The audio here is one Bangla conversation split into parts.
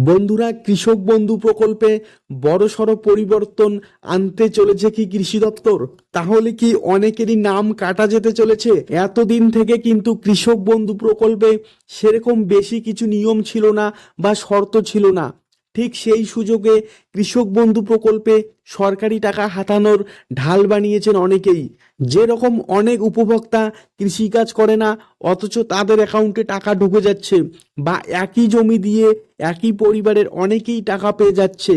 বন্ধুরা, কৃষক বন্ধু প্রকল্পে বড়সড় পরিবর্তন আনতে চলেছে কি কৃষি দপ্তর? তাহলে কি অনেকেরই নাম কাটা যেতে চলেছে? এতদিন থেকে কিন্তু কৃষক বন্ধু প্রকল্পে সেরকম বেশি কিছু নিয়ম ছিল না বা শর্ত ছিল না। ঠিক সেই সুযোগে কৃষক বন্ধু প্রকল্পে সরকারি টাকা হাতানোর ঢাল বানিয়েছেন অনেকেই। যেরকম অনেক উপভোক্তা কৃষিকাজ করে না, অথচ তাদের অ্যাকাউন্টে টাকা ঢুকে যাচ্ছে বা একই জমি দিয়ে একই পরিবারের অনেকেই টাকা পেয়ে যাচ্ছে।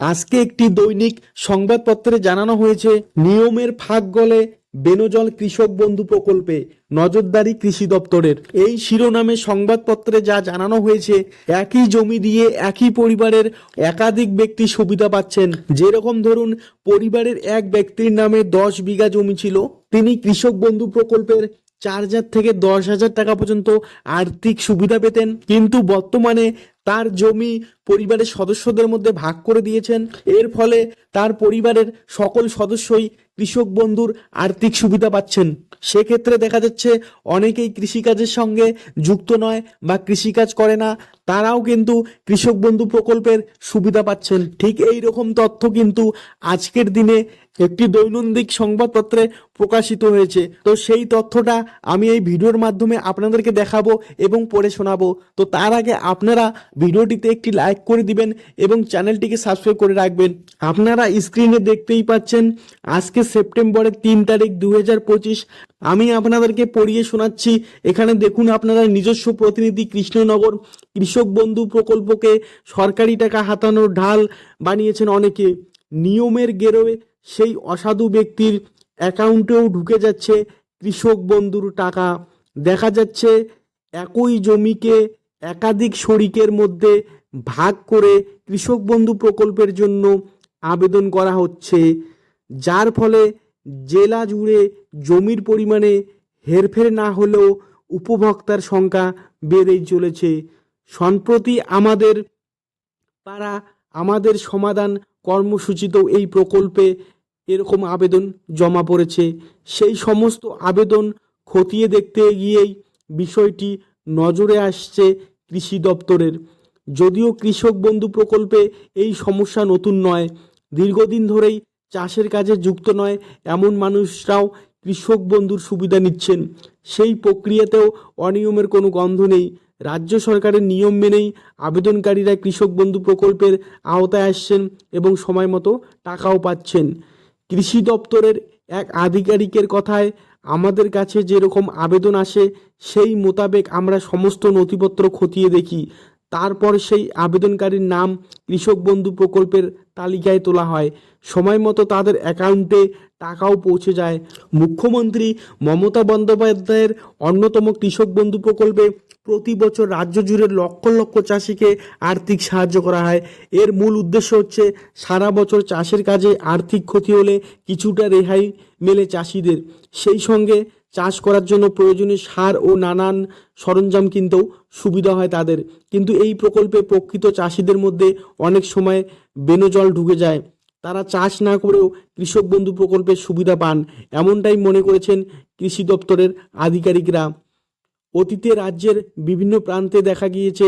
আজকে একটি দৈনিক সংবাদপত্রে জানানো হয়েছে, নিয়মের ফাঁক গলে বেনজল কৃষক বন্ধু প্রকল্পে নজরদারি কৃষি দপ্তরের। এই শিরোনামে সংবাদপত্রে যা জানানো হয়েছে, একই জমি দিয়ে একই পরিবারের একাধিক ব্যক্তি সুবিধা পাচ্ছেন। যেরকম ধরুন, পরিবারের এক ব্যক্তির নামে দশ বিঘা জমি ছিল। তিনি কৃষক বন্ধু প্রকল্পের চার হাজার থেকে দশ হাজার টাকা পর্যন্ত আর্থিক সুবিধা পেতেন। কিন্তু বর্তমানে তার জমি পরিবারের সদস্যদের মধ্যে ভাগ করে দিয়েছেন। এর ফলে তার পরিবারের সকল সদস্যই কৃষক বন্ধুর আর্থিক সুবিধা পাচ্ছেন। সেক্ষেত্রে দেখা যাচ্ছে অনেকেই কৃষিকাজের সঙ্গে যুক্ত নয় বা কৃষিকাজ করে না। তারাও কিন্তু কৃষক বন্ধু প্রকল্পের সুবিধা পাচ্ছেন। ঠিক এই রকম তথ্য কিন্তু আজকের দিনে একটি দৈনন্দিন সংবাদপত্রে প্রকাশিত হয়েছে। তো সেই তথ্যটা আমি এই ভিডিওর মাধ্যমে আপনাদেরকে দেখাবো এবং পড়ে শোনাবো। তো তার আগে আপনারা ভিডিওটিতে একটি লাইক করে দিবেন এবং চ্যানেলটিকে সাবস্ক্রাইব করে রাখবেন। আপনারা স্ক্রিনে দেখতেই পাচ্ছেন, আজকে সেপ্টেম্বরের তিন তারিখ দু হাজার পঁচিশ। আমি আপনাদেরকে পড়িয়ে শোনাচ্ছি। এখানে দেখুন আপনারা নিজস্ব প্রতিনিধি কৃষ্ণনগর কৃষক বন্ধু প্রকল্পকে সরকারি টাকা হাতানোর ঢাল বানিয়েছেন অনেকে। নিয়মের গেরোয় সেই অসাধু ব্যক্তির অ্যাকাউন্টেও ঢুকে যাচ্ছে কৃষক বন্ধুর টাকা। দেখা যাচ্ছে একই জমিকে একাধিক শরিকের মধ্যে ভাগ করে কৃষক বন্ধু প্রকল্পের জন্য আবেদন করা হচ্ছে। যার ফলে জেলা জুড়ে জমির পরিমাণে হেরফের না হলেও উপভোক্তার সংখ্যা বেড়েই চলেছে। সম্প্রতি আমাদের পাড়া আমাদের সমাধান কর্মসূচিতেও এই প্রকল্পে এরকম আবেদন জমা পড়েছে। সেই সমস্ত আবেদন খতিয়ে দেখতে গিয়েই বিষয়টি নজরে আসছে কৃষি দপ্তরের। যদিও কৃষক বন্ধু প্রকল্পে এই সমস্যা নতুন নয়, দীর্ঘদিন ধরেই চাষের কাজে যুক্ত নয়, এমন মানুষরাও কৃষক বন্ধুর সুবিধা নিচ্ছেন। সেই প্রক্রিয়াতেও অনিয়মের কোনো গন্ধ নেই। রাজ্য সরকারের নিয়ম মেনেই আবেদনকারীরা কৃষক বন্ধু প্রকল্পের আওতায় আসছেন এবং সময় মতো টাকাও পাচ্ছেন। কৃষি দপ্তরের এক আধিকারিকের কথায়, আমাদের কাছে যেরকম আবেদন আসে, সেই মোতাবেক আমরা সমস্ত নথিপত্র খতিয়ে দেখি। তারপর সেই আবেদনকারীর নাম কৃষক বন্ধু প্রকল্পের তালিকায় তোলা হয়। সময় মতো তাদের অ্যাকাউন্টে টাকাও পৌঁছে যায়। মুখ্যমন্ত্রী মমতা বন্দ্যোপাধ্যায়ের অন্যতম কৃষক বন্ধু প্রকল্পে প্রতি বছর রাজ্য জুড়ে লক্ষ লক্ষ চাষিকে আর্থিক সাহায্য করা হয়। এর মূল উদ্দেশ্য হচ্ছে সারা বছর চাষের কাজে আর্থিক ক্ষতি হলে কিছুটা রেহাই মেলে চাষিদের। সেই সঙ্গে চাষ করার জন্য প্রয়োজনীয় সার ও নানান সরঞ্জাম কিনতেও সুবিধা হয় তাদের। কিন্তু এই প্রকল্পে প্রকৃত চাষিদের মধ্যে অনেক সময় বেনজল ঢুকে যায়। তারা চাষ না করেও কৃষক বন্ধু প্রকল্পের সুবিধা পান। এমনটাই মনে করেছেন কৃষি দপ্তরের আধিকারিকরা। অতীতে রাজ্যের বিভিন্ন প্রান্তে দেখা গিয়েছে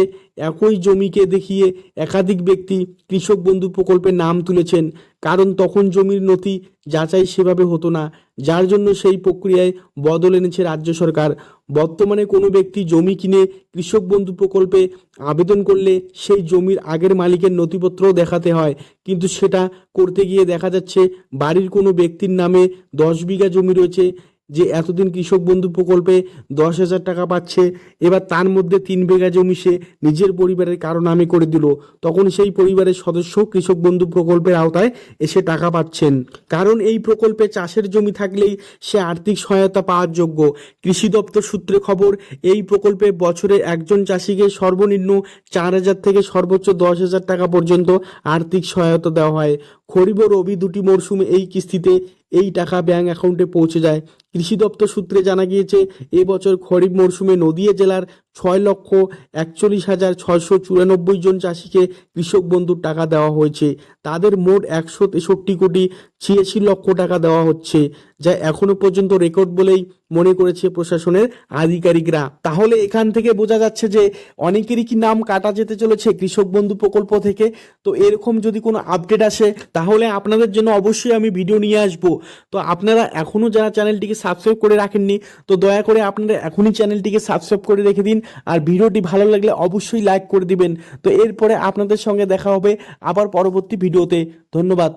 একই জমিকে দেখিয়ে একাধিক ব্যক্তি কৃষক বন্ধু প্রকল্পের নাম তুলেছেন। কারণ তখন জমির নথি যাচাই সেভাবে হতো না, যার জন্য সেই প্রক্রিয়ায় বদল এনেছে রাজ্য সরকার। বর্তমানে কোনো ব্যক্তি জমি কিনে কৃষক বন্ধু প্রকল্পে আবেদন করলে সেই জমির আগের মালিকের নথিপত্রও দেখাতে হয়। কিন্তু সেটা করতে গিয়ে দেখা যাচ্ছে বাড়ির কোনো ব্যক্তির নামে দশ বিঘা জমি রয়েছে। যে এতদিন কৃষক বন্ধু প্রকল্পে দশ হাজার টাকা পাচ্ছে, এবার তার মধ্যে তিন বিঘা জমি সে নিজের পরিবারের কারও নামে করে দিল। তখন সেই পরিবারের সদস্য কৃষক বন্ধু প্রকল্পের আওতায় এসে টাকা পাচ্ছেন। কারণ এই প্রকল্পে চাষের জমি থাকলেই সে আর্থিক সহায়তা পাওয়ার যোগ্য। কৃষি দপ্তর সূত্রে খবর, এই প্রকল্পে বছরে একজন চাষিকে সর্বনিম্ন চার হাজার থেকে সর্বোচ্চ দশ হাজার টাকা পর্যন্ত আর্থিক সহায়তা দেওয়া হয়। খরিফ ও রবি দুটি মরশুমে এই কিস্তিতে এই টাকা ব্যাংক অ্যাকাউন্টে পৌঁছে যায়। কৃষি দপ্তর সূত্রে জানা গিয়েছে এবছর খরিফ মরশুমে নদিয়া জেলার ছয় লক্ষ একচল্লিশ হাজার ছয়শো চুরানব্বই জন চাষিকে কৃষক বন্ধুর টাকা দেওয়া হয়েছে। তাদের মোট একশো তেষট্টি কোটি ছিয়াশি লক্ষ টাকা দেওয়া হচ্ছে, যা এখনও পর্যন্ত রেকর্ড বলেই মনে করেছে প্রশাসনের আধিকারিকরা। তাহলে এখান থেকে বোঝা যাচ্ছে যে অনেকেরই কি নাম কাটা যেতে চলেছে কৃষক বন্ধু প্রকল্প থেকে? তো এরকম যদি কোনো আপডেট আসে, তাহলে আপনাদের জন্য অবশ্যই আমি ভিডিও নিয়ে আসব। তো আপনারা এখনও যারা চ্যানেলটিকে সাবস্ক্রাইব করে রাখেননি, তো দয়া করে আপনারা এখনই চ্যানেলটিকে সাবস্ক্রাইব করে রেখে দিন। আর ভিডিওটি ভালো লাগলে অবশ্যই লাইক করে দিবেন। তো এরপরে আপনাদের সঙ্গে দেখা হবে আবার পরবর্তী ভিডিওতে। ধন্যবাদ।